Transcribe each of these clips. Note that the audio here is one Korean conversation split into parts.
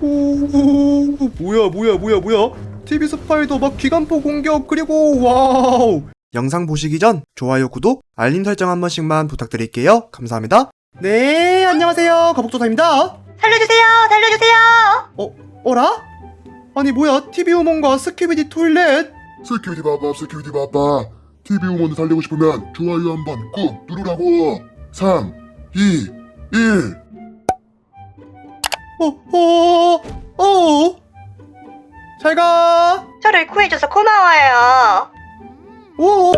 오, 뭐야 뭐야 뭐야 뭐야? TV 스파이더 막 기관포 공격 그리고 와우! 영상 보시기 전 좋아요 구독 알림 설정 한 번씩만 부탁드릴게요. 감사합니다. 네 안녕하세요. 거북조사입니다. 살려주세요! 살려주세요! 어 어라? 아니 뭐야? TV 우먼과 스키비디 토일렛? 스키비디 바바 스키비디 바바 TV 우먼을 살리고 싶으면 좋아요 한 번 꾹 누르라고. 3 2 1 어어어 어, 잘 가 저를 구해줘서 고마워요. 오,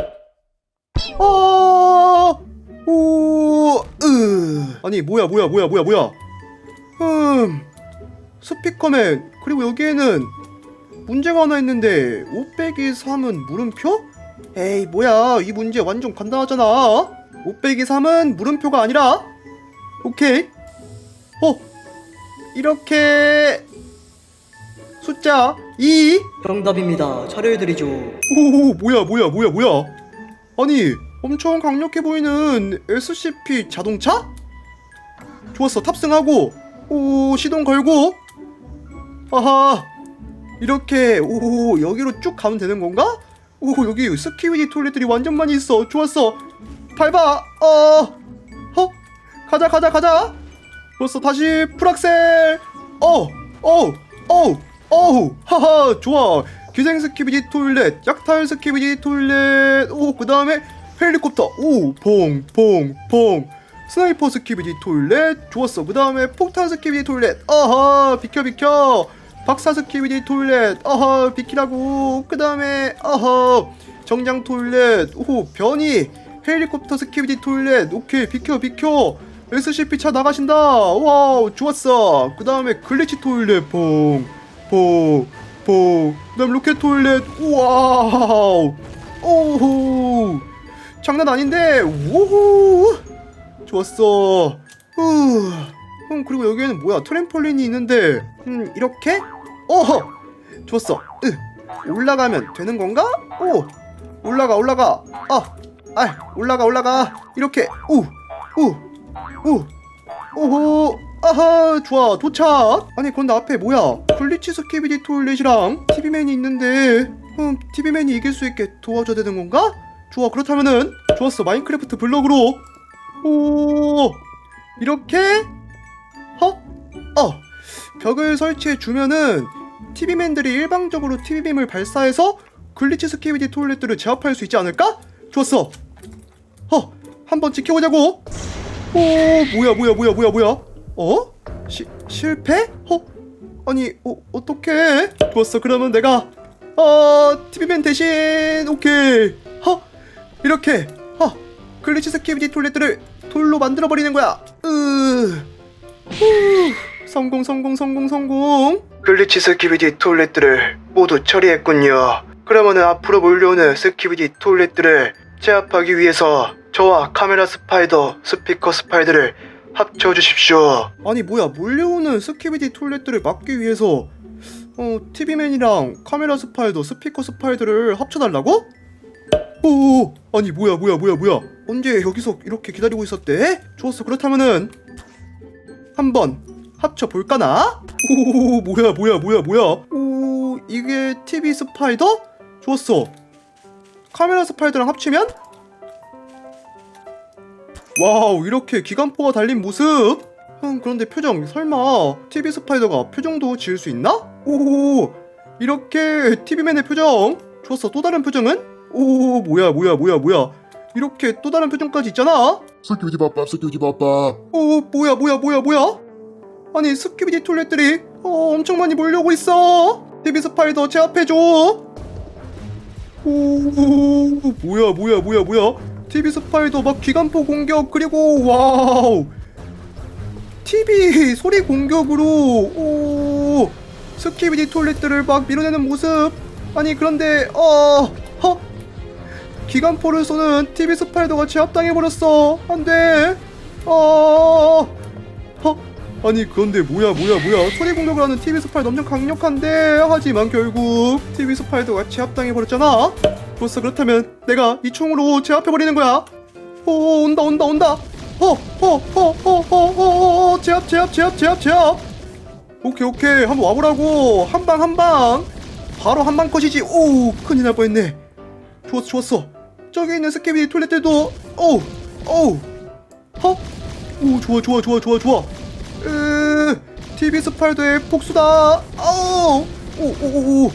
어, 오, 으. 아니 뭐야 뭐야 뭐야 뭐야 뭐야. 음, 스피커맨 그리고 여기에는 문제가 하나 있는데 5 빼기 3은 물음표? 에이 뭐야 이 문제 완전 간단하잖아. 5 빼기 3은 물음표가 아니라 오케이. 어, 이렇게 숫자 2 정답입니다. 차려해드리죠. 오 뭐야 뭐야 뭐야 뭐야 아니 엄청 강력해 보이는 SCP 자동차? 좋았어 탑승하고 오 시동 걸고 아하 이렇게 오 여기로 쭉 가면 되는 건가? 오 여기 스키위디 톨렛들이 완전 많이 있어 좋았어 밟아 어 어? 가자 가자 가자 좋았어 다시 풀악셀! 어어어 어우 하하 좋아! 기생 스키비디 토일렛 약탈 스키비디 토일렛! 오그 다음에 헬리콥터! 오퐁퐁퐁 스나이퍼 스키비디 토일렛! 좋았어. 그 다음에 폭탄 스키비디 토일렛! 아하 비켜 비켜! 박사 스키비디 토일렛! 아하 비키라고! 그 다음에 아하 정장 토일렛! 오 변이! 헬리콥터 스키비디 토일렛! 오케이 비켜 비켜 SCP 차 나가신다 와우 좋았어 그 다음에 글리치 토일렛 퐁 퐁, 퐁. 그다음 로켓 토일렛. 와우. 오호. 장난 아닌데. 우후. 좋았어. 후. 음, 그리고 여기에는 뭐야? 트램폴린이 있는데. 음, 이렇게? 어허. 좋았어. 으. 올라가면 되는 건가? 오. 올라가 올라가. 아. 아, 올라가 올라가. 이렇게. 우. 우. 우. 오호 아하 좋아 도착 아니 그런데 앞에 뭐야 블리치 스 키비디 토일렛이랑 TV맨이 있는데 음 TV맨이 이길 수 있게 도와줘야 되는 건가? 좋아 그렇다면은 좋았어 마인크래프트 블럭으로 오 이렇게 어? 어 벽을 설치해 주면은 TV맨들이 일방적으로 TV빔을 발사해서 글리치 스키비디 토일렛들을 제압할 수 있지 않을까? 좋았어 어 한번 지켜보자고 오 뭐야 뭐야 뭐야 뭐야 뭐야? 어? 시, 실패? 어? 아니 어, 어떡해? 좋았어. 그러면 내가 어 TV맨 대신 오케이. 어? 이렇게. 어 글리치 스키비디 톨렛들을 돌로 만들어버리는 거야. 으. 후, 성공 성공 성공 성공. 글리치 스키비디 톨렛들을 모두 처리했군요. 그러면은 앞으로 몰려오는 스키비디 톨렛들을 제압하기 위해서 저와 카메라 스파이더, 스피커 스파이더를 합쳐주십시오. 아니 뭐야 몰려오는 스키비디 톨렛들을 막기 위해서 어 TV맨이랑 카메라 스파이더, 스피커 스파이더를 합쳐달라고? 오 아니 뭐야 뭐야 뭐야 뭐야 언제 여기서 이렇게 기다리고 있었대? 좋았어 그렇다면은 한번 합쳐 볼까나? 오 뭐야 뭐야 뭐야 뭐야 오 이게 TV 스파이더? 좋았어 카메라 스파이더랑 합치면 와우 이렇게 기관포가 달린 모습? 음 그런데 표정 설마 TV 스파이더가 표정도 지을 수 있나? 오 이렇게 TV맨의 표정? 좋았어 또 다른 표정은? 오 뭐야 뭐야 뭐야 뭐야. 이렇게 또 다른 표정까지 있잖아? 스키비디 바바 스키비디 바바 오 뭐야 뭐야 뭐야 뭐야? 아니 스키비디 톨렛들이 어, 엄청 많이 몰려오고 있어. TV 스파이더 제압해줘. 오 뭐야 뭐야 뭐야 뭐야 TV 스파이더 막 기관포 공격 그리고 와우. TV 소리 공격으로 오. 스키비디 톨렛들을 막 밀어내는 모습. 아니 그런데 어 허? 기관포를 쏘는 TV 스파이더가 제압당해버렸어. 안돼. 어. 허? 아니 그런데 뭐야 뭐야 뭐야. 소리 공격을 하는 TV 스파이더 엄청 강력한데 하지만 결국 TV 스파이더가 제압당해버렸잖아. 좋았어 그렇다면 내가 이 총으로 제압해버리는 거야. 오 온다 온다 온다. 어, 허허허허허허 제압 제압 제압 제압 제압. 오케이 오케이. 한번 와보라고. 한 방 한 방. 바로 한 방 컷이지. 오 큰일 날 뻔했네. 좋았어 좋았어. 저기 있는 스케비 톨렛들도 오우 오우. 허? 오 좋아 좋아 좋아 좋아 좋아 으, TV 스팔도의 복수다. 아오! 오오오오.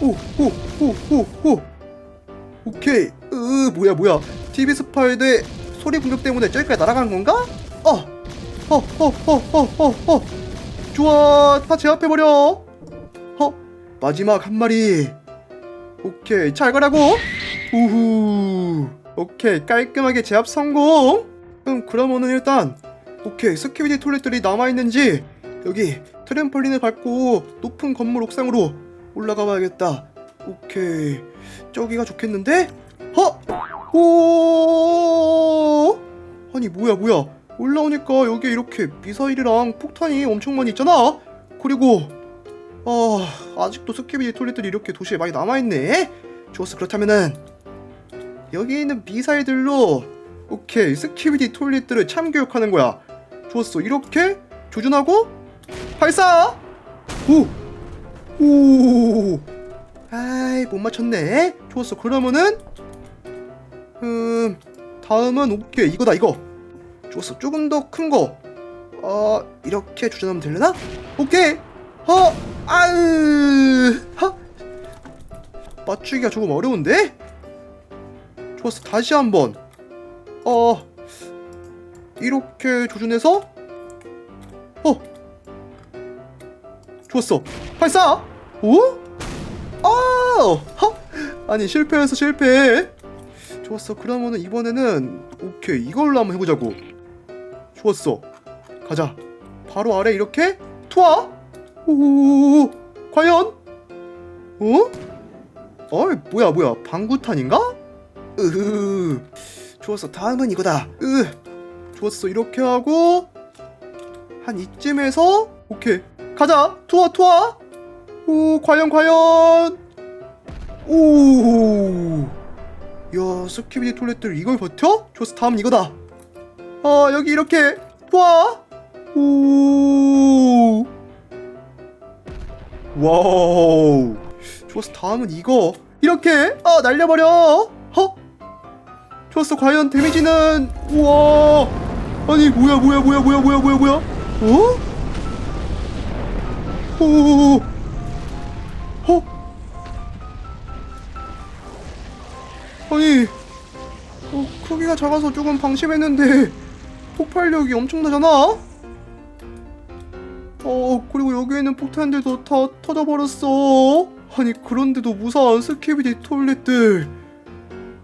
오오오오오. 오케이. 으, 뭐야 뭐야. TV 스팔도의 소리 공격 때문에 저기까지 날아가는 건가? 어. 어, 어, 어, 어, 어, 어. 좋아. 다 제압해 버려. 어. 마지막 한 마리. 오케이. 잘 가라고. 우후. 오케이. 깔끔하게 제압 성공. 음, 그럼 오늘 일단 오케이 스키비디 톨렛들이 남아있는지 여기 트램펄린을 밟고 높은 건물 옥상으로 올라가 봐야겠다. 오케이. 저기가 좋겠는데? 어? 오! 아니 뭐야 뭐야. 올라오니까 여기 이렇게 미사일이랑 폭탄이 엄청 많이 있잖아? 그리고 아 아직도 스키비디 톨렛들이 이렇게 도시에 많이 남아있네? 좋았어. 그렇다면은 여기 있는 미사일들로 오케이 스키비디 톨렛들을 참교육하는 거야 좋았어. 이렇게 조준하고 발사! 오 오! 아이 못 맞췄네. 좋았어. 그러면은 음 다음은 오케이. 이거다 이거. 좋았어. 조금 더 큰거. 어 이렇게 조준하면 되려나? 오케이. 허! 아으 하 맞추기가 조금 어려운데? 좋았어. 다시 한번. 어 이렇게 조준해서 어. 좋았어. 발사! 오? 아! 하? 아니 실패해서 실패. 좋았어. 그러면은 이번에는 오케이. 이걸로 한번 해보자고. 좋았어. 가자. 바로 아래 이렇게 투하! 오 과연? 어? 어이 뭐야 뭐야. 방구탄인가? 으흐. 좋았어. 다음은 이거다. 으 좋았어. 이렇게 하고 한 이쯤에서 오케이. 가자. 투하 투하 오 과연 과연. 오야 스키비디 톨렛들 이걸 버텨? 좋았어. 다음 이거다. 아 여기 이렇게. 투하 오. 와우. 좋았어. 다음은 이거. 이렇게. 아 날려버려. 허? 좋았어. 과연 데미지는? 우와 아니 뭐야 뭐야 뭐야 뭐야 뭐야 뭐야 뭐야? 어? 오 어? 아니 어, 크기가 작아서 조금 방심했는데 폭발력이 엄청나잖아? 어 그리고 여기 있는 폭탄들도 다 터져버렸어. 아니 그런데도 무사한 스키비디 톨렛들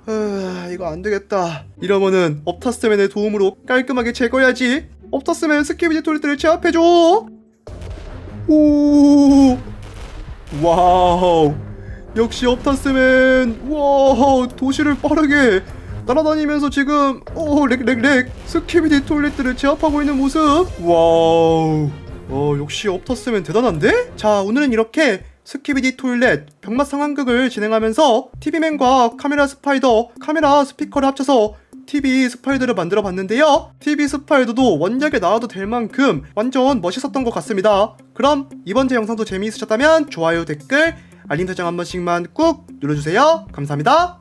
아 이거 안 되겠다. 이러면은 업타스맨의 도움으로 깔끔하게 제거해야지. 업타스맨 스키비디 톨렛들을 제압해줘. 오. 와우. 역시 업타스맨. 와우 도시를 빠르게 날아다니면서 지금 오렉렉렉. 스키비디 톨렛들을 제압하고 있는 모습. 와우. 어 역시 업타스맨 대단한데? 자 오늘은 이렇게 스키비디 톨렛 병맛 상황극을 진행하면서 TV맨과 카메라 스파이더 카메라 스피커를 합쳐서 TV 스파이더를 만들어 봤는데요. TV 스파이더도 원작에 나와도 될 만큼 완전 멋있었던 것 같습니다. 그럼 이번 제 영상도 재미있으셨다면 좋아요 댓글 알림 설정 한 번씩만 꾹 눌러주세요. 감사합니다